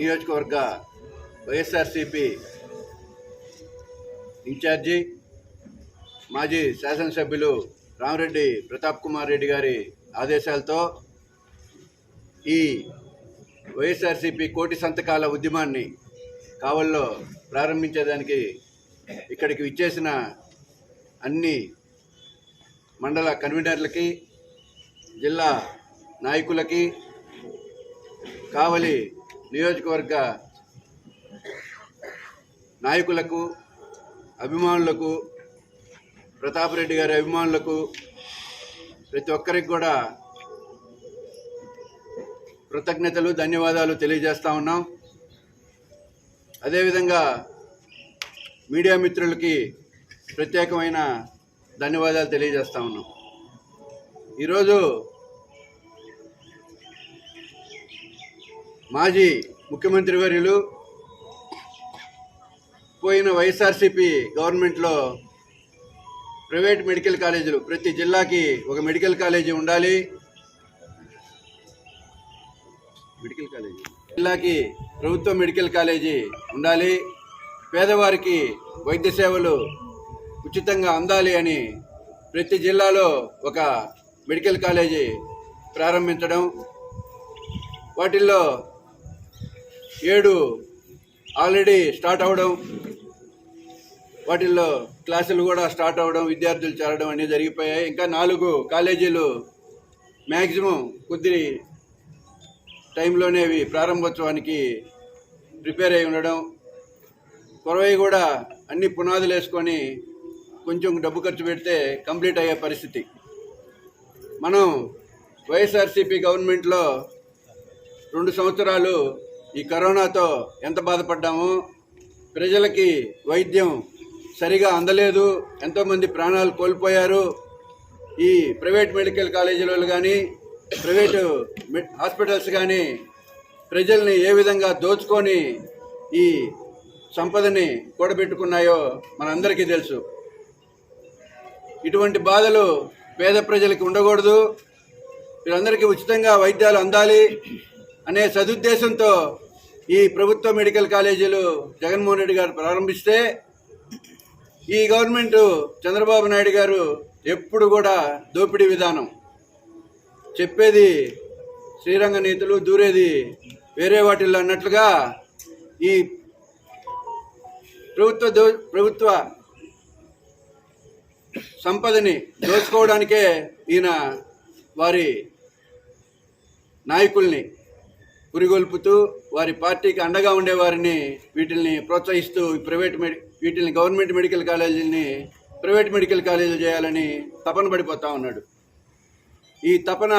నియోజకవర్గ వైఎస్ఆర్సిపి ఇన్ఛార్జి మాజీ శాసనసభ్యులు రామరెడ్డి ప్రతాప్ కుమార్ రెడ్డి గారి ఆదేశాలతో ఈ వైఎస్ఆర్సిపి కోటి సంతకాల ఉద్యమాన్ని కావల్లో ప్రారంభించేదానికి ఇక్కడికి విచ్చేసిన అన్ని మండల కన్వీనర్లకి జిల్లా నాయకులకి కావలి నియోజకవర్గ నాయకులకు అభిమానులకు ప్రతాప్ రెడ్డి గారి అభిమానులకు ప్రతి ఒక్కరికి కూడా కృతజ్ఞతలు ధన్యవాదాలు తెలియజేస్తా ఉన్నాం. అదేవిధంగా మీడియా మిత్రులకి ప్రత్యేకమైన ధన్యవాదాలు తెలియజేస్తా ఉన్నాం. ఈరోజు మాజీ ముఖ్యమంత్రి వర్యులు పోయిన వైఎస్ఆర్సీపీ గవర్నమెంట్లో ప్రైవేట్ మెడికల్ కాలేజీలు ప్రతి జిల్లాకి ఒక మెడికల్ కాలేజీ ఉండాలి. Medical college. జిల్లాకి ప్రభుత్వ మెడికల్ కాలేజీ ఉండాలి. పేదవారికి వైద్య సేవలు ఉచితంగా అందాలి అని ప్రతి జిల్లాలో ఒక మెడికల్ కాలేజీ ప్రారంభించడం. వాటిల్లో ఏడు ఆల్రెడీ స్టార్ట్ అవ్వడం వాటిల్లో క్లాసులు కూడా స్టార్ట్ అవ్వడం విద్యార్థులు చేరడం అనేవి జరిగిపోయాయి. ఇంకా నాలుగు కాలేజీలు మ్యాక్సిమం కొద్ది టైంలోనే అవి ప్రారంభోత్సవానికి ప్రిపేర్ అయి ఉండడం. కొరవై కూడా అన్ని పునాదులు వేసుకొని కొంచెం డబ్బు ఖర్చు పెడితే కంప్లీట్ అయ్యే పరిస్థితి. మనం వైఎస్ఆర్సీపీ గవర్నమెంట్లో రెండు సంవత్సరాలు ఈ కరోనాతో ఎంత బాధపడ్డామో ప్రజలకి వైద్యం సరిగా అందలేదు ఎంతోమంది ప్రాణాలు కోల్పోయారు. ఈ ప్రైవేట్ మెడికల్ కాలేజీలలో కానీ ప్రైవేటు హాస్పిటల్స్ కానీ ప్రజల్ని ఏ విధంగా దోచుకొని ఈ సంపదని కూడబెట్టుకున్నాయో మనందరికీ తెలుసు. ఇటువంటి బాధలు పేద ప్రజలకు ఉండకూడదు. వీరందరికీ ఉచితంగా వైద్యాలు అందాలి. అనే సదుద్దేశంతో ఈ ప్రభుత్వ మెడికల్ కాలేజీలు జగన్మోహన్ రెడ్డి గారు ప్రారంభిస్తే ఈ గవర్నమెంట్ చంద్రబాబు నాయుడు గారు ఎప్పుడు కూడా దోపిడీ విధానం. చెప్పేది శ్రీరంగ నీతులు దూరేది వేరే వాటిల్లో అన్నట్లుగా ఈ ప్రభుత్వ దో ప్రభుత్వ సంపదని దోచుకోవడానికే ఈయన వారి నాయకుల్ని పురిగొల్పుతూ వారి పార్టీకి అండగా ఉండేవారిని వీటిల్ని ప్రోత్సహిస్తూ ప్రైవేట్ మెడి వీటిని గవర్నమెంట్ మెడికల్ కాలేజీని ప్రైవేట్ మెడికల్ కాలేజీలు చేయాలని తపన పడిపోతా ఉన్నాడు. ఈ తపన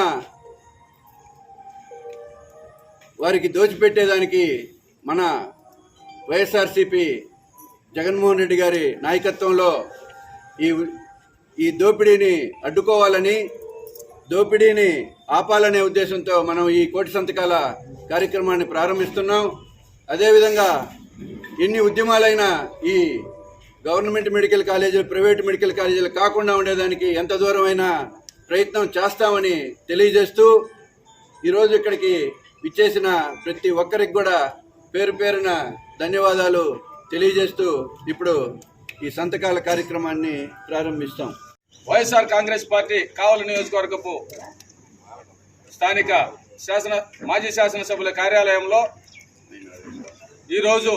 వారికి దోచిపెట్టేదానికి మన వైఎస్ఆర్సిపి జగన్మోహన్ రెడ్డి గారి నాయకత్వంలో ఈ ఈ దోపిడీని అడ్డుకోవాలని దోపిడీని ఆపాలనే ఉద్దేశంతో మనం ఈ కోటి సంతకాల కార్యక్రమాన్ని ప్రారంభిస్తున్నాం. అదేవిధంగా ఎన్ని ఉద్యమాలైనా ఈ గవర్నమెంట్ మెడికల్ కాలేజీలు ప్రైవేట్ మెడికల్ కాలేజీలు కాకుండా ఉండేదానికి ఎంత దూరమైనా ప్రయత్నం చేస్తామని తెలియజేస్తూ ఈరోజు ఇక్కడికి విచ్చేసిన ప్రతి ఒక్కరికి కూడా పేరు పేరున ధన్యవాదాలు తెలియజేస్తూ ఇప్పుడు ఈ సంతకాల కార్యక్రమాన్ని ప్రారంభిస్తాం. వైఎస్ఆర్ కాంగ్రెస్ పార్టీ కావలి నియోజకవర్గపు స్థానిక శాసన మాజీ శాసనసభ్యుల కార్యాలయంలో ఈరోజు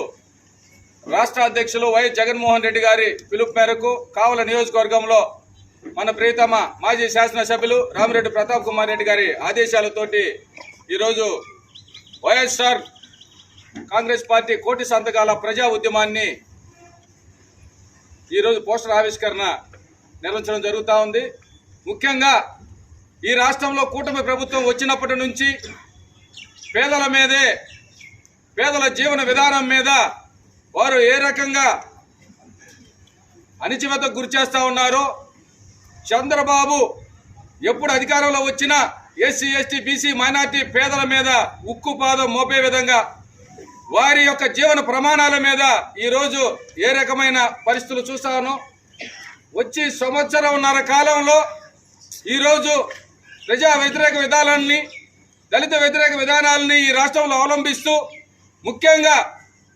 రాష్ట్ర అధ్యక్షులు వైఎస్ జగన్మోహన్ రెడ్డి గారి పిలుపు మేరకు కావల నియోజకవర్గంలో మన ప్రియతమ మాజీ శాసనసభ్యులు రామిరెడ్డి ప్రతాప్ కుమార్ రెడ్డి గారి ఆదేశాలతోటి ఈరోజు వైఎస్ఆర్ కాంగ్రెస్ పార్టీ కోటి సంతకాల ప్రజా ఉద్యమాన్ని ఈరోజు పోస్టర్ ఆవిష్కరణ నిర్వహించడం జరుగుతూ ఉంది. ముఖ్యంగా ఈ రాష్ట్రంలో కూటమి ప్రభుత్వం వచ్చినప్పటి నుంచి పేదల మీదే పేదల జీవన విధానం మీద వారు ఏ రకంగా అణిచివేతకు గురి చేస్తూ ఉన్నారో చంద్రబాబు ఎప్పుడు అధికారంలో వచ్చినా ఎస్సీ ఎస్టీ బీసీ మైనార్టీ పేదల మీద ఉక్కు పాదం మోపే విధంగా వారి యొక్క జీవన ప్రమాణాల మీద ఈరోజు ఏ రకమైన పరిస్థితులు చూస్తాను వచ్చి సంవత్సరంన్నర కాలంలో ఈరోజు ప్రజా వ్యతిరేక విధానాన్ని దళిత వ్యతిరేక విధానాలని ఈ రాష్ట్రంలో అవలంబిస్తూ ముఖ్యంగా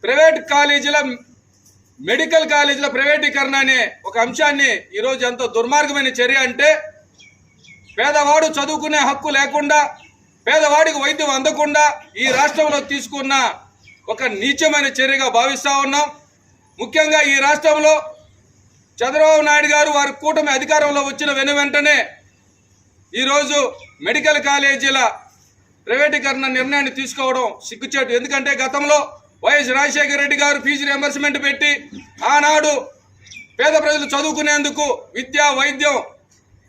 ప్రైవేట్ కాలేజీల మెడికల్ కాలేజీల ప్రైవేటీకరణ అనే ఒక అంశాన్ని ఈరోజు ఎంతో దుర్మార్గమైన చర్య అంటే పేదవాడు చదువుకునే హక్కు లేకుండా పేదవాడికి వైద్యం అందకుండా ఈ రాష్ట్రంలో తీసుకున్న ఒక నీచమైన చర్యగా భావిస్తూ ఉన్నాం. ముఖ్యంగా ఈ రాష్ట్రంలో చంద్రబాబు నాయుడు గారు వారి కూటమి అధికారంలో వచ్చిన వెను వెంటనే ఈరోజు మెడికల్ కాలేజీల ప్రైవేటీకరణ నిర్ణయాన్ని తీసుకోవడం సిగ్గుచేటు. ఎందుకంటే గతంలో వైఎస్ రాజశేఖర రెడ్డి గారు ఫీజు రియంబర్స్మెంట్ పెట్టి ఆనాడు పేద ప్రజలు చదువుకునేందుకు విద్య వైద్యం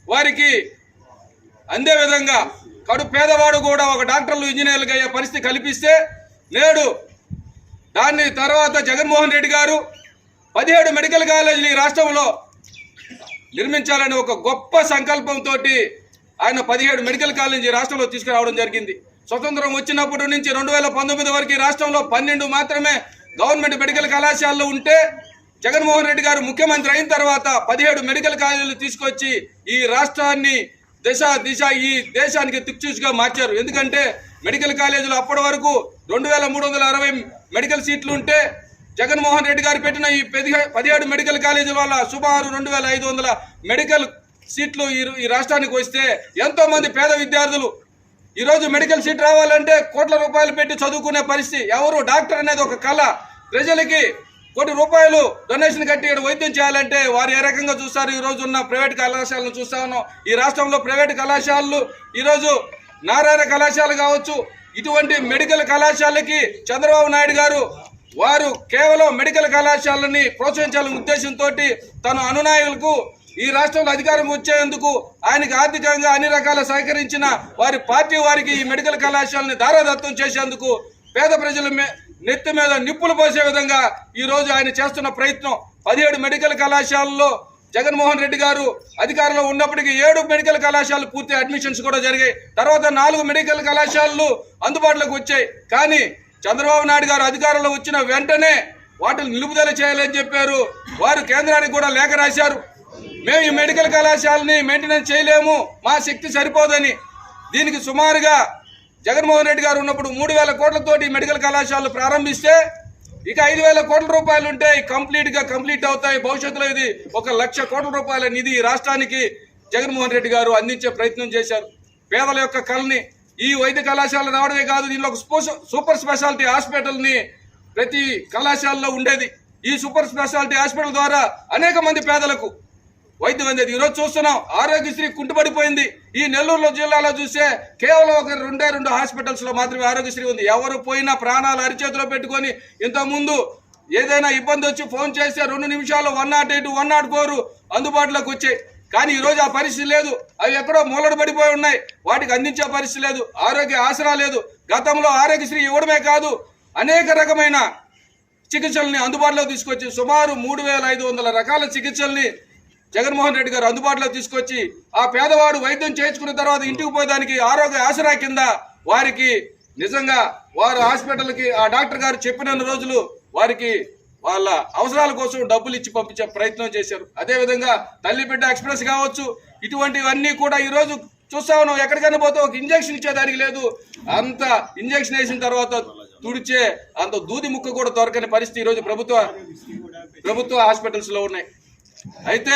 వారికి అందే విధంగా కడు పేదవాడు కూడా ఒక డాక్టర్లు ఇంజనీర్లుగా అయ్యే పరిస్థితి కల్పిస్తే నేడు దాన్ని తర్వాత జగన్మోహన్ రెడ్డి గారు పదిహేడు మెడికల్ కాలేజీలు ఈ రాష్ట్రంలో నిర్మించాలని ఒక గొప్ప సంకల్పంతో ఆయన పదిహేడు మెడికల్ కాలేజీ రాష్ట్రంలో తీసుకురావడం జరిగింది. స్వతంత్రం వచ్చినప్పటి నుంచి రెండు వేల పంతొమ్మిది వరకు రాష్ట్రంలో పన్నెండు మాత్రమే గవర్నమెంట్ మెడికల్ కళాశాలలు ఉంటే జగన్మోహన్ రెడ్డి గారు ముఖ్యమంత్రి అయిన తర్వాత పదిహేడు మెడికల్ కాలేజీలు తీసుకొచ్చి ఈ రాష్ట్రాన్ని దిశ దిశ ఈ దేశానికి దిక్చూసిగా మార్చారు. ఎందుకంటే మెడికల్ కాలేజీలు అప్పటి వరకు రెండు వేల మూడు వందల అరవై మెడికల్ సీట్లు ఉంటే జగన్మోహన్ రెడ్డి గారు పెట్టిన ఈ పదిహేడు మెడికల్ కాలేజీల వల్ల సుమారు రెండు వేల ఐదు వందల మెడికల్ సీట్లు ఈ ఈ రాష్ట్రానికి వస్తే ఎంతో మంది పేద విద్యార్థులు ఈరోజు మెడికల్ సీట్ రావాలంటే కోట్ల రూపాయలు పెట్టి చదువుకునే పరిస్థితి. ఎవరు? డాక్టర్ అనేది ఒక కళ. ప్రజలకి కోటి రూపాయలు డొనేషన్ కట్టి వైద్యం చేయాలంటే వారు ఏ రకంగా చూస్తారు? ఈరోజు ఉన్న ప్రైవేట్ కళాశాలను చూస్తా ఉన్నాం. ఈ రాష్ట్రంలో ప్రైవేట్ కళాశాలలు ఈరోజు నారాయణ కళాశాల కావచ్చు ఇటువంటి మెడికల్ కళాశాలకి చంద్రబాబు నాయుడు గారు వారు కేవలం మెడికల్ కళాశాలని ప్రోత్సహించాలనే ఉద్దేశంతో తన అనునాయులకు ఈ రాష్ట్రంలో అధికారం వచ్చేందుకు ఆయనకి ఆర్థికంగా అన్ని రకాల సహకరించిన వారి పార్టీ వారికి ఈ మెడికల్ కళాశాలని దారాదత్తం చేసేందుకు పేద ప్రజల మే- నెత్తి మీద నిప్పులు పోసే విధంగా ఈరోజు ఆయన చేస్తున్న ప్రయత్నం. పదిహేడు మెడికల్ కళాశాలలో జగన్మోహన్ రెడ్డి గారు అధికారంలో ఉన్నప్పటికీ ఏడు మెడికల్ కళాశాలలు పూర్తి అడ్మిషన్స్ కూడా జరిగాయి. తర్వాత నాలుగు మెడికల్ కళాశాలలు అందుబాటులోకి వచ్చాయి. కానీ చంద్రబాబు నాయుడు గారు అధికారంలో వచ్చిన వెంటనే వాటిని నిలుపుదల చేయాలని చెప్పారు. వారు కేంద్రానికి కూడా లేఖ రాశారు. మేము ఈ మెడికల్ కళాశాలని మెయింటెనెన్స్ చేయలేము. మా శక్తి సరిపోదని. దీనికి సుమారుగా జగన్మోహన్ రెడ్డి గారు ఉన్నప్పుడు మూడు వేల కోట్లతోటి మెడికల్ కళాశాలలు ప్రారంభిస్తే ఇక ఐదు వేల కోట్ల రూపాయలు ఉంటాయి కంప్లీట్గా కంప్లీట్ అవుతాయి. భవిష్యత్తులో ఇది ఒక లక్ష కోట్ల రూపాయల నిధి రాష్ట్రానికి జగన్మోహన్ రెడ్డి గారు అందించే ప్రయత్నం చేశారు. పేదల యొక్క కళని ఈ వైద్య కళాశాల రావడమే కాదు దీనిలో ఒక సూపర్ స్పెషాలిటీ హాస్పిటల్ని ప్రతి కళాశాలలో ఉండేది. ఈ సూపర్ స్పెషాలిటీ హాస్పిటల్ ద్వారా అనేక మంది పేదలకు వైద్యం అందేది ఈరోజు చూస్తున్నాం. ఆరోగ్యశ్రీ కుంటుపడిపోయింది ఈ నెల్లూరు జిల్లాలో చూస్తే కేవలం ఒక రెండే రెండు హాస్పిటల్స్లో మాత్రమే ఆరోగ్యశ్రీ ఉంది. ఎవరు పోయినా ప్రాణాలు అరిచేతిలో పెట్టుకొని ఇంతకుముందు ఏదైనా ఇబ్బంది వచ్చి ఫోన్ చేస్తే రెండు నిమిషాలు one not eight one not four అందుబాటులోకి వచ్చాయి. కానీ ఈ రోజు ఆ పరిస్థితి లేదు. అవి ఎక్కడో మూలడు పడిపోయి ఉన్నాయి. వాటికి అందించే పరిస్థితి లేదు. ఆరోగ్య ఆసరా లేదు. గతంలో ఆరోగ్యశ్రీ ఇవ్వడమే కాదు అనేక రకమైన చికిత్సల్ని అందుబాటులోకి తీసుకొచ్చి సుమారు మూడు వేల ఐదు వందల రకాల చికిత్సల్ని జగన్మోహన్ రెడ్డి గారు అందుబాటులో తీసుకొచ్చి ఆ పేదవాడు వైద్యం చేయించుకున్న తర్వాత ఇంటికి పోయేదానికి ఆరోగ్య ఆసరా కింద వారికి నిజంగా వారు హాస్పిటల్కి ఆ డాక్టర్ గారు చెప్పిన రోజులు వారికి వాళ్ళ అవసరాల కోసం డబ్బులు ఇచ్చి పంపించే ప్రయత్నం చేశారు. అదేవిధంగా తల్లి బిడ్డ ఎక్స్ప్రెస్ కావచ్చు ఇటువంటివన్నీ కూడా ఈ రోజు చూస్తా ఉన్నాం. ఎక్కడికైనా పోతే ఒక ఇంజక్షన్ ఇచ్చేదానికి లేదు. అంత ఇంజక్షన్ వేసిన తర్వాత తుడిచే అంత దూది ముక్క కూడా దొరకని పరిస్థితి ఈరోజు ప్రభుత్వ ప్రభుత్వ హాస్పిటల్స్లో ఉన్నాయి. అయితే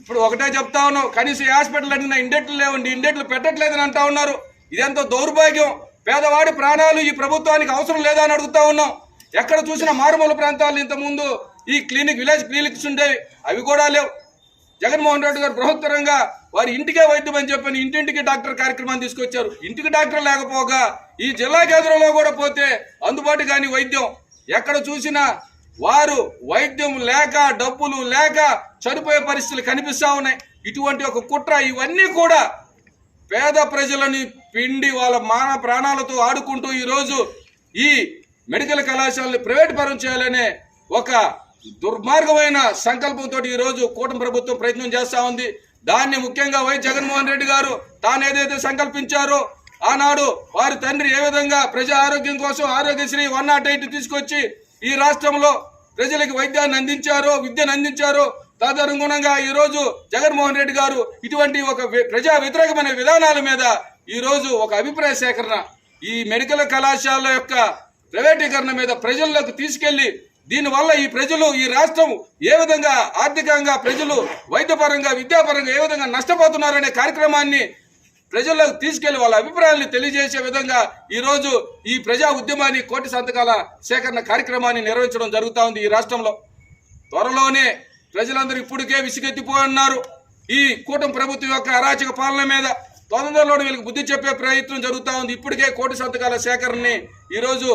ఇప్పుడు ఒకటే చెప్తా ఉన్నాం కనీసం హాస్పిటల్ అడిగిన ఇండెట్లు లేవండి ఇండెట్లు పెట్టట్లేదని అంటా ఉన్నారు. ఇదెంతో దౌర్భాగ్యం. పేదవాడి ప్రాణాలు ఈ ప్రభుత్వానికి అవసరం లేదా అని అడుగుతా ఉన్నాం. ఎక్కడ చూసినా మారుమూల ప్రాంతాలు ఇంతకుముందు ఈ క్లినిక్ విలేజ్ క్లినిక్స్ ఉండేవి. అవి కూడా లేవు. జగన్మోహన్ రెడ్డి గారు బృహత్తరంగా వారి ఇంటికే వైద్యం అని చెప్పని ఇంటింటికి డాక్టర్ కార్యక్రమాన్ని తీసుకొచ్చారు. ఇంటికి డాక్టర్ లేకపోగా ఈ జిల్లా కేంద్రంలో కూడా పోతే అందుబాటు కాని వైద్యం ఎక్కడ చూసినా వారు వైద్యం లేక డబ్బులు లేక చనిపోయే పరిస్థితులు కనిపిస్తూ ఉన్నాయి. ఇటువంటి ఒక కుట్ర ఇవన్నీ కూడా పేద ప్రజలని పిండి వాళ్ళ మాన ప్రాణాలతో ఆడుకుంటూ ఈరోజు ఈ మెడికల్ కళాశాలని ప్రైవేట్ పరం చేయాలనే ఒక దుర్మార్గమైన సంకల్పంతో ఈరోజు కూటమి ప్రభుత్వం ప్రయత్నం చేస్తూ ఉంది. దాన్ని ముఖ్యంగా వై జగన్మోహన్ రెడ్డి గారు తాను ఏదైతే సంకల్పించారో ఆనాడు వారి తండ్రి ఏ విధంగా ప్రజా ఆరోగ్యం కోసం ఆరోగ్యశ్రీ వన్ నాట్ ఎయిట్ తీసుకొచ్చి ఈ రాష్ట్రంలో ప్రజలకు వైద్యాన్ని అందించారో విద్యను అందించారో తదనుగుణంగా ఈ రోజు జగన్మోహన్ రెడ్డి గారు ఇటువంటి ఒక ప్రజా వ్యతిరేకమైన విధానాల మీద ఈరోజు ఒక అభిప్రాయ సేకరణ. ఈ మెడికల్ కళాశాల యొక్క ప్రైవేటీకరణ మీద ప్రజల్లోకి తీసుకెళ్ళి దీనివల్ల ఈ ప్రజలు ఈ రాష్ట్రం ఏ విధంగా ఆర్థికంగా ప్రజలు వైద్యపరంగా విద్యాపరంగా ఏ విధంగా నష్టపోతున్నారనే కార్యక్రమాన్ని ప్రజల్లోకి తీసుకెళ్ళి వాళ్ళ అభిప్రాయాలను తెలియజేసే విధంగా ఈరోజు ఈ ప్రజా ఉద్యమాన్ని కోటి సంతకాల సేకరణ కార్యక్రమాన్ని నిర్వహించడం జరుగుతూ ఉంది ఈ రాష్ట్రంలో. త్వరలోనే ప్రజలందరూ ఇప్పటికే విసిగెత్తిపోయన్నారు ఈ కూటమి ప్రభుత్వం యొక్క అరాచక పాలన మీద తొందరలో వీళ్ళకి బుద్ధి చెప్పే ప్రయత్నం జరుగుతూ ఉంది. ఇప్పటికే కోటి సంతకాల సేకరణని ఈరోజు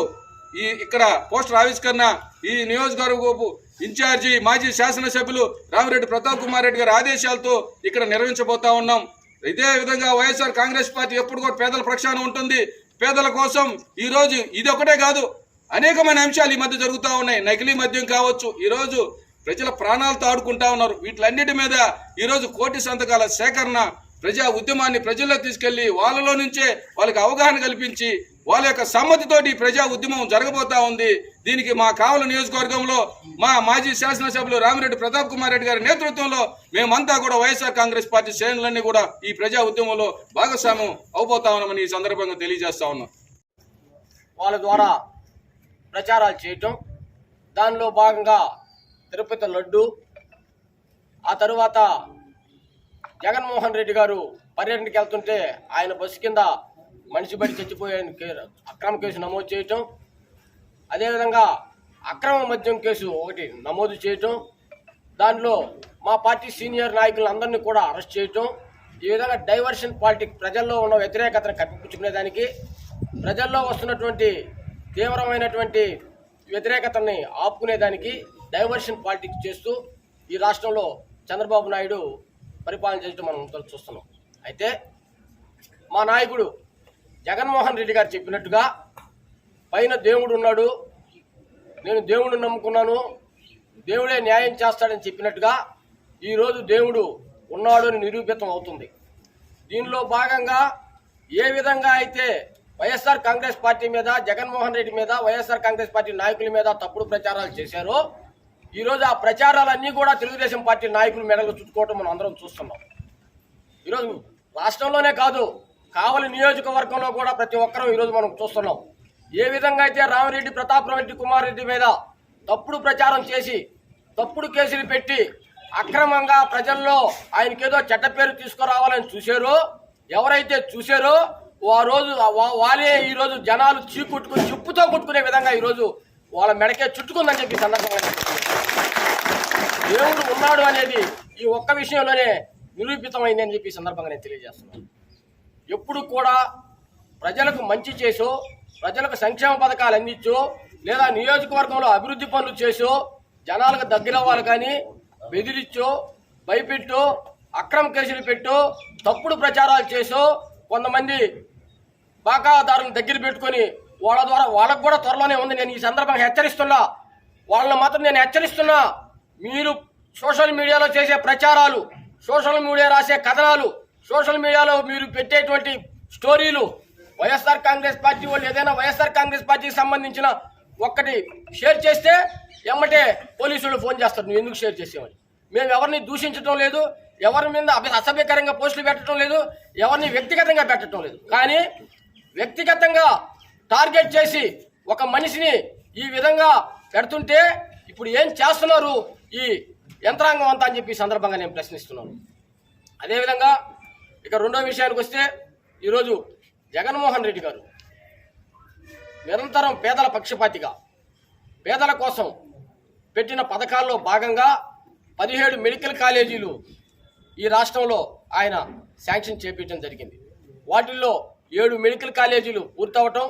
ఈ ఇక్కడ పోస్టర్ ఆవిష్కరణ ఈ నియోజకవర్గపు ఇన్ఛార్జి మాజీ శాసనసభ్యులు రామిరెడ్డి ప్రతాప్ కుమార్ రెడ్డి గారి ఆదేశాలతో ఇక్కడ నిర్వహించబోతా ఉన్నాం. ఇదే విధంగా వైఎస్ఆర్ కాంగ్రెస్ పార్టీ ఎప్పుడు కూడా పేదల ప్రక్షాళన ఉంటుంది. పేదల కోసం ఈరోజు ఇది ఒకటే కాదు అనేకమైన అంశాలు ఈ మధ్య జరుగుతూ ఉన్నాయి. నకిలీ మద్యం కావచ్చు ఈరోజు ప్రజల ప్రాణాలతో ఆడుకుంటా ఉన్నారు. వీటిలన్నిటి మీద ఈరోజు కోటి సంతకాల సేకరణ ప్రజా ఉద్యమాన్ని ప్రజల్లో తీసుకెళ్ళి వాళ్ళలో నుంచే వాళ్ళకి అవగాహన కల్పించి వాళ్ళ యొక్క సమ్మతితోటి ఈ ప్రజా ఉద్యమం జరగబోతా ఉంది. దీనికి మా కావల నియోజకవర్గంలో మా మాజీ శాసనసభ్యులు రామిరెడ్డి ప్రతాప్ కుమార్ రెడ్డి గారి నేతృత్వంలో మేమంతా కూడా వైఎస్ఆర్ కాంగ్రెస్ పార్టీ శ్రేణులన్నీ కూడా ఈ ప్రజా ఉద్యమంలో భాగస్వామ్యం అవబోతా ఉన్నామని ఈ సందర్భంగా తెలియజేస్తా ఉన్నాం. వాళ్ళ ద్వారా ప్రచారాలు చేయటం దానిలో భాగంగా తిరుపతి లడ్డు ఆ తరువాత జగన్మోహన్ రెడ్డి గారు పర్యటనకి వెళ్తుంటే ఆయన బస్సు కింద మనిషి బడి చచ్చిపోయాను అక్రమ కేసు నమోదు చేయటం అదేవిధంగా అక్రమ మద్యం కేసు ఒకటి నమోదు చేయటం దానిలో మా పార్టీ సీనియర్ నాయకులందరినీ కూడా అరెస్ట్ చేయటం ఈ విధంగా డైవర్షన్ పాలిటిక్స్ ప్రజల్లో ఉన్న వ్యతిరేకతను కప్పిపుచ్చుకునేదానికి ప్రజల్లో వస్తున్నటువంటి తీవ్రమైనటువంటి వ్యతిరేకతని ఆపుకునేదానికి డైవర్షన్ పాలిటిక్స్ చేస్తూ ఈ రాష్ట్రంలో చంద్రబాబు నాయుడు పరిపాలన చేయడం మనం చూస్తున్నాం. అయితే మా నాయకుడు జగన్మోహన్ రెడ్డి గారు చెప్పినట్టుగా పైన దేవుడు ఉన్నాడు. నేను దేవుడిని నమ్ముకున్నాను. దేవుడే న్యాయం చేస్తాడని చెప్పినట్టుగా ఈరోజు దేవుడు ఉన్నాడు అని నిరూపితం అవుతుంది. దీనిలో భాగంగా ఏ విధంగా అయితే వైఎస్ఆర్ కాంగ్రెస్ పార్టీ మీద జగన్మోహన్ రెడ్డి మీద వైఎస్ఆర్ కాంగ్రెస్ పార్టీ నాయకుల మీద తప్పుడు ప్రచారాలు చేశారో ఈరోజు ఆ ప్రచారాలన్నీ కూడా తెలుగుదేశం పార్టీ నాయకుల మెడలు చుట్టుకోవటం మనం అందరం చూస్తున్నాం. ఈరోజు రాష్ట్రంలోనే కాదు కావలి నియోజకవర్గంలో కూడా ప్రతి ఒక్కరూ ఈరోజు మనం చూస్తున్నాం. ఏ విధంగా అయితే రామిరెడ్డి ప్రతాప్ రెడ్డి కుమార్ రెడ్డి మీద తప్పుడు ప్రచారం చేసి తప్పుడు కేసులు పెట్టి అక్రమంగా ప్రజల్లో ఆయనకేదో చెడ్డ పేరు తీసుకురావాలని చూశారో ఎవరైతే చూశారో ఆ రోజు వా- వాళ్ళే ఈరోజు జనాలు చీకుట్టుకుని చిప్పుతో చెప్పుతో కొట్టుకునే విధంగా ఈరోజు వాళ్ళ మెడకే చుట్టుకుందని చెప్పి సందర్భంగా దేవుడు ఉన్నాడు అనేది ఈ ఒక్క విషయంలోనే నిరూపితమైందని చెప్పి సందర్భంగా నేను తెలియజేస్తున్నాను. ఎప్పుడు కూడా ప్రజలకు మంచి చేసో ప్రజలకు సంక్షేమ పథకాలు అందించో లేదా నియోజకవర్గంలో అభివృద్ధి పనులు చేసో జనాలకు దగ్గరవ్వాలి కానీ బెదిరించో భయపెట్టో అక్రమ కేసులు పెట్టో తప్పుడు ప్రచారాలు చేసో కొంతమంది బాకాదారులను దగ్గర పెట్టుకొని వాళ్ళ ద్వారా వాళ్ళకు కూడా త్వరలోనే ఉంది. నేను ఈ సందర్భంగా హెచ్చరిస్తున్నా. వాళ్ళని మాత్రం నేను హెచ్చరిస్తున్నా. మీరు సోషల్ మీడియాలో చేసే ప్రచారాలు సోషల్ మీడియా రాసే కథనాలు సోషల్ మీడియాలో మీరు పెట్టేటువంటి స్టోరీలు వైఎస్ఆర్ కాంగ్రెస్ పార్టీ వాళ్ళు ఏదైనా వైఎస్ఆర్ కాంగ్రెస్ పార్టీకి సంబంధించిన ఒక్కటి షేర్ చేస్తే ఎమ్మటే పోలీసులు ఫోన్ చేస్తారు నువ్వు ఎందుకు షేర్ చేసేవని? మేము ఎవరిని దూషించడం లేదు ఎవరి మీద అసభ్యకరంగా పోస్టులు పెట్టడం లేదు ఎవరిని వ్యక్తిగతంగా పెట్టడం లేదు. కానీ వ్యక్తిగతంగా టార్గెట్ చేసి ఒక మనిషిని ఈ విధంగా పెడుతుంటే ఇప్పుడు ఏం చేస్తున్నారు ఈ యంత్రాంగం అంతా అని చెప్పి సందర్భంగా నేను ప్రశ్నిస్తున్నాను. అదేవిధంగా ఇక రెండో విషయానికి వస్తే ఈరోజు జగన్మోహన్ రెడ్డి గారు నిరంతరం పేదల పక్షపాతిగా పేదల కోసం పెట్టిన పథకాల్లో భాగంగా పదిహేడు మెడికల్ కాలేజీలు ఈ రాష్ట్రంలో ఆయన శాంక్షన్ చేపించడం జరిగింది. వాటిల్లో ఏడు మెడికల్ కాలేజీలు పూర్తవటం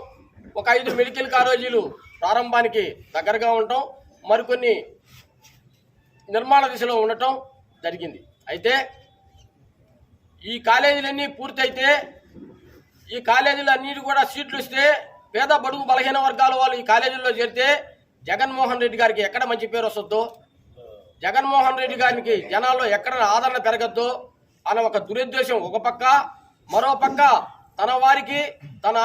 ఒక ఐదు మెడికల్ కాలేజీలు ప్రారంభానికి దగ్గరగా ఉండటం మరికొన్ని నిర్మాణ దిశలో ఉండటం జరిగింది. అయితే ఈ కాలేజీలన్నీ పూర్తయితే ఈ కాలేజీలన్నిటి కూడా సీట్లు ఇస్తే పేద బడుగు బలహీన వర్గాల వాళ్ళు ఈ కాలేజీల్లో చేరితే జగన్మోహన్ రెడ్డి గారికి ఎక్కడ మంచి పేరు వస్తుందో జగన్మోహన్ రెడ్డి గారికి జనాల్లో ఎక్కడ ఆదరణ పెరగద్దో అన్న ఒక దురుద్దేశం ఒక పక్క మరో పక్క తన వారికి తన